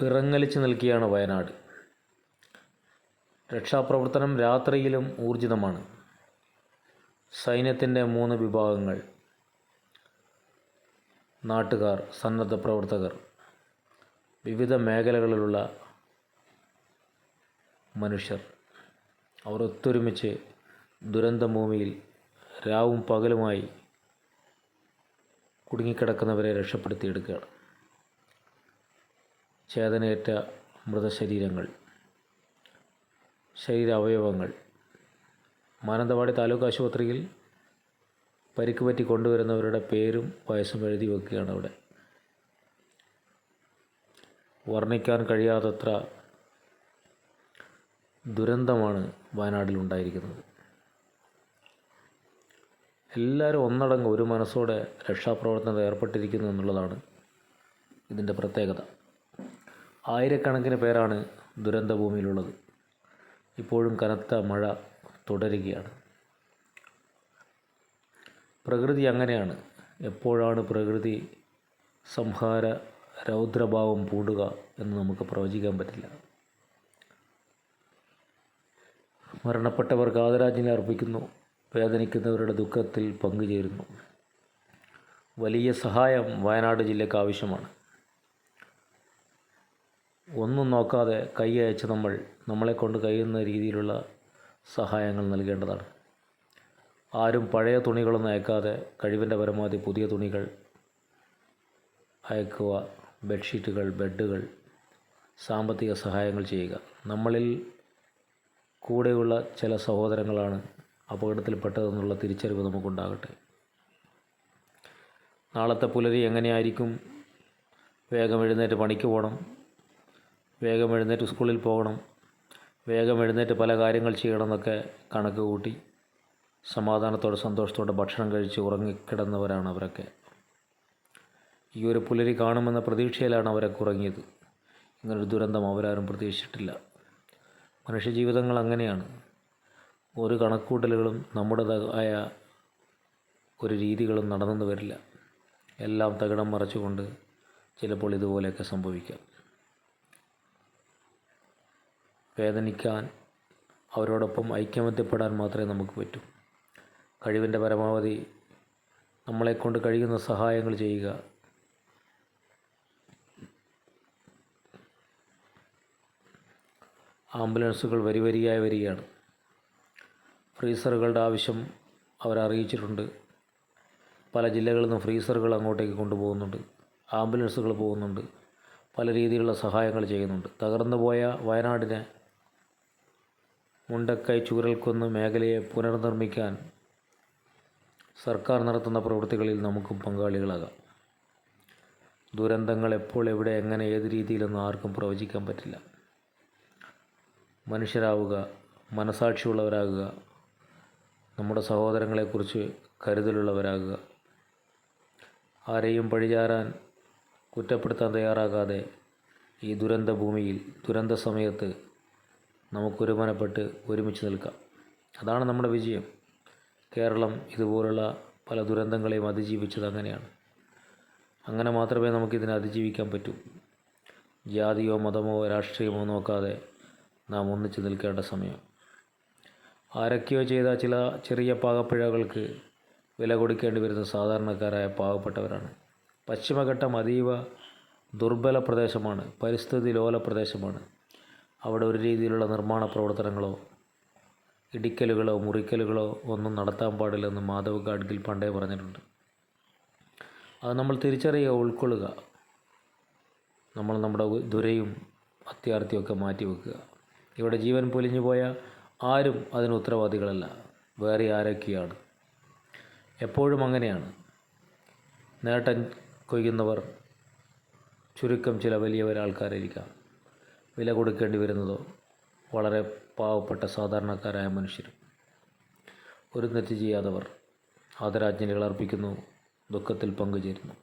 വിറങ്ങലിച്ച് നിൽക്കുകയാണ് വയനാട്. രക്ഷാപ്രവർത്തനം രാത്രിയിലും ഊർജിതമാണ്. സൈന്യത്തിന്റെ മൂന്ന് വിഭാഗങ്ങൾ. നാട്ടുകാർ സന്നദ്ധ പ്രവർത്തകർ. വിവിധ മേഖലകളിലുള്ള മനുഷ്യർ. അവർ ഒത്തൊരുമിച്ച് ദുരന്തഭൂമിയിൽ രാവും പകലുമായി കുടുങ്ങിക്കിടക്കുന്നവരെ രക്ഷപ്പെടുത്തിയെടുക്കുകയാണ്. ചേതനയേറ്റ മൃതശരീരങ്ങൾ ശരീരാവയവങ്ങൾ മാനന്തവാടി താലൂക്ക് ആശുപത്രിയിൽ പരിക്ക് പറ്റി കൊണ്ടുവരുന്നവരുടെ പേരും വയസ്സും എഴുതി വെക്കുകയാണ് അവിടെ. വർണിക്കാൻ കഴിയാത്തത്ര ദുരന്തമാണ് വയനാട്ടിൽ ഉണ്ടായിരിക്കുന്നത്. എല്ലാവരും ഒന്നടങ്കം ഒരു മനസ്സോടെ രക്ഷാപ്രവർത്തനത്തിൽ ഏർപ്പെട്ടിരിക്കുന്നു എന്നുള്ളതാണ് ഇതിന്റെ പ്രത്യേകത. ആയിരക്കണക്കിന് പേരാണ് ദുരന്തഭൂമിയിലുള്ളത്. ഇപ്പോഴും കനത്ത മഴ തുടരുകയാണ്. പ്രകൃതി അങ്ങനെയാണ്. എപ്പോഴാണ് പ്രകൃതി സംഹാര രൗദ്രഭാവം പൂടുക എന്ന് നമുക്ക് പ്രവചിക്കാൻ പറ്റില്ല. മരണപ്പെട്ടവർക്ക് ആദരാജ്ഞലി അർപ്പിക്കുന്നു. വേദനിക്കുന്നവരുടെ ദുഃഖത്തിൽ പങ്കുചേരുന്നു. വലിയ സഹായം വയനാട് ജില്ലയ്ക്ക് ആവശ്യമാണ്. ഒന്നും നോക്കാതെ കൈ അയച്ച് നമ്മൾ നമ്മളെ കൊണ്ട് കഴിയുന്ന രീതിയിലുള്ള സഹായങ്ങൾ നൽകേണ്ടതാണ്. ആരും പഴയ തുണികളൊന്നും അയക്കാതെ കഴിവിന്റെ പരമാവധി പുതിയ തുണികൾ അയക്കുക ബെഡ്ഷീറ്റുകൾ ബെഡുകൾ സാമ്പത്തിക സഹായങ്ങൾ ചെയ്യുക. നമ്മളിൽ കൂടെയുള്ള ചില സഹോദരങ്ങളാണ് അപകടത്തിൽപ്പെട്ടതെന്നുള്ള തിരിച്ചറിവ് നമുക്കുണ്ടാകട്ടെ. നാളത്തെ പുലരി എങ്ങനെയായിരിക്കും? വേഗം എഴുന്നേറ്റ് പണിക്ക് പോകണം. വേഗം എഴുന്നേറ്റ് സ്കൂളിൽ പോകണം. വേഗം എഴുന്നേറ്റ് പല കാര്യങ്ങൾ ചെയ്യണം എന്നൊക്കെ കണക്ക് കൂട്ടി. സമാധാനത്തോടെ സന്തോഷത്തോടെ ഭക്ഷണം കഴിച്ച് ഉറങ്ങിക്കിടന്നവരാണ് അവരൊക്കെ. ഈ ഒരു പുലരി കാണുമെന്ന പ്രതീക്ഷയിലാണ് അവരൊക്കെ ഉറങ്ങിയത് ഇങ്ങനൊരു ദുരന്തം അവരാരും പ്രതീക്ഷിച്ചിട്ടില്ല. മനുഷ്യജീവിതങ്ങൾ അങ്ങനെയാണ്. ഒരു കണക്കൂട്ടലുകളും നമ്മുടേതായ ഒരു രീതികളും നടന്നു വരില്ല. എല്ലാം തകിടം മറച്ചുകൊണ്ട് ചിലപ്പോൾ ഇതുപോലെയൊക്കെ സംഭവിക്കാം. വേദനിക്കാൻ അവരോടൊപ്പം ഐക്യമത്യപ്പെടാൻ മാത്രമേ നമുക്ക് പറ്റൂ. കഴിവിന്റെ പരമാവധി നമ്മളെക്കൊണ്ട് കഴിയുന്ന സഹായങ്ങൾ ചെയ്യുക. ആംബുലൻസുകൾ വരി വരിയായി വരികയാണ്. ഫ്രീസറുകളുടെ ആവശ്യം അവരറിയിച്ചിട്ടുണ്ട്. പല ജില്ലകളിൽ നിന്നും ഫ്രീസറുകൾ അങ്ങോട്ടേക്ക് കൊണ്ടുപോകുന്നുണ്ട്. ആംബുലൻസുകൾ പോകുന്നുണ്ട്. പല രീതിയിലുള്ള സഹായങ്ങൾ ചെയ്യുന്നുണ്ട്. തകർന്നു പോയ വയനാടിനെ മുണ്ടക്കൈ ചൂരൽക്കുന്ന് മേഖലയെ പുനർനിർമ്മിക്കാൻ സർക്കാർ നടത്തുന്ന പ്രവൃത്തികളിൽ നമുക്കും പങ്കാളികളാകാം. ദുരന്തങ്ങൾ എപ്പോൾ എവിടെ എങ്ങനെ ഏത് രീതിയിലൊന്നും ആർക്കും പ്രവചിക്കാൻ പറ്റില്ല. മനുഷ്യരാവുക മനസാക്ഷിയുള്ളവരാകുക നമ്മുടെ സഹോദരങ്ങളെക്കുറിച്ച് കരുതലുള്ളവരാകുക ആരെയും പഴിചാരാൻ കുറ്റപ്പെടുത്താൻ തയ്യാറാകാതെ ഈ ദുരന്ത ഭൂമിയിൽ ദുരന്ത സമയത്ത് നമുക്കൊരുമനപ്പെട്ട് ഒരുമിച്ച് നിൽക്കാം. അതാണ് നമ്മുടെ വിജയം. കേരളം ഇതുപോലുള്ള പല ദുരന്തങ്ങളെയും അതിജീവിച്ചത് അങ്ങനെയാണ്. അങ്ങനെ മാത്രമേ നമുക്കിതിനെ അതിജീവിക്കാൻ പറ്റൂ. ജാതിയോ മതമോ രാഷ്ട്രീയമോ നോക്കാതെ നാം ഒന്നിച്ച് നിൽക്കേണ്ട സമയം. ആരൊക്കെയോ ചെയ്ത ചില ചെറിയ പാകപ്പിഴകൾക്ക് വില കൊടുക്കേണ്ടി വരുന്ന സാധാരണക്കാരായ പാവപ്പെട്ടവരാണ്. പശ്ചിമഘട്ടം അതീവ ദുർബല പ്രദേശമാണ്. പരിസ്ഥിതി ലോല പ്രദേശമാണ്. അവിടെ ഒരു രീതിയിലുള്ള നിർമ്മാണ പ്രവർത്തനങ്ങളോ ഇടിക്കലുകളോ മുറിക്കലുകളോ ഒന്നും നടത്താൻ പാടില്ലെന്ന് മാധവ് ഗാഡ്ഗിൽ പണ്ടേ പറഞ്ഞിട്ടുണ്ട്. അത് നമ്മൾ തിരിച്ചറിയുക ഉൾക്കൊള്ളുക. നമ്മൾ നമ്മുടെ ദുരയും അത്യാർത്ഥിയൊക്കെ മാറ്റി വെക്കുക. ഇവിടെ ജീവൻ പൊലിഞ്ഞു പോയ ആരും അതിന് ഉത്തരവാദികളല്ല. വേറെ ആരൊക്കെയാണ്? എപ്പോഴും അങ്ങനെയാണ്. നേട്ടം കൊയ്യുന്നവർ ചുരുക്കം ചില വലിയ ആൾക്കാരായിരിക്കാം. വില കൊടുക്കേണ്ടി വരുന്നതോ? വളരെ പാവപ്പെട്ട സാധാരണക്കാരായ മനുഷ്യർ ഒരു തെറ്റ് ചെയ്യാത്തവർ ആദരാജ്ഞലികൾ അർപ്പിക്കുന്നു ദുഃഖത്തിൽ പങ്കുചേരുന്നു.